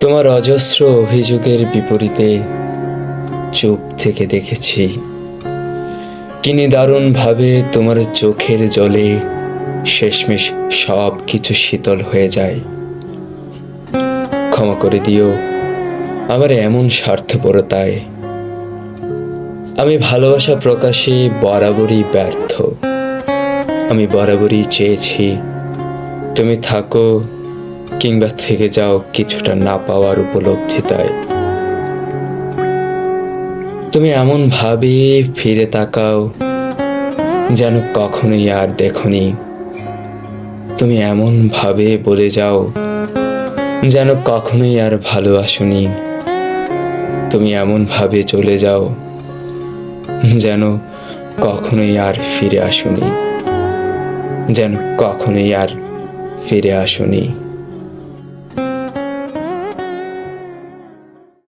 তোমার অজস্র অভিযোগের বিপরীতে চুপ থেকে দেখেছি। কিনি দারুণভাবে তোমার চোখের জলে শেষমেশ সব কিছু শীতল হয়ে যায়। ক্ষমা করে দিও আমার এমন স্বার্থপরতায়। আমি ভালোবাসা প্রকাশে বরাবরই ব্যর্থ। আমি বরাবরই চেয়েছি, তুমি থাকো কিংবা থেকে যাও কিছুটা না পাওয়ার উপলব্ধি উপলব্ধিতায়। তুমি এমন ভাবে ফিরে তাকাও যেন কখনোই আর দেখনি। তুমি এমন ভাবে বলে যাও যেন কখনোই আর ভালো ভালোবাসনি। তুমি এমন ভাবে চলে যাও যেন কখনোই আর ফিরে আসুনি। যেন কখনোই আর ফিরে আসুনি।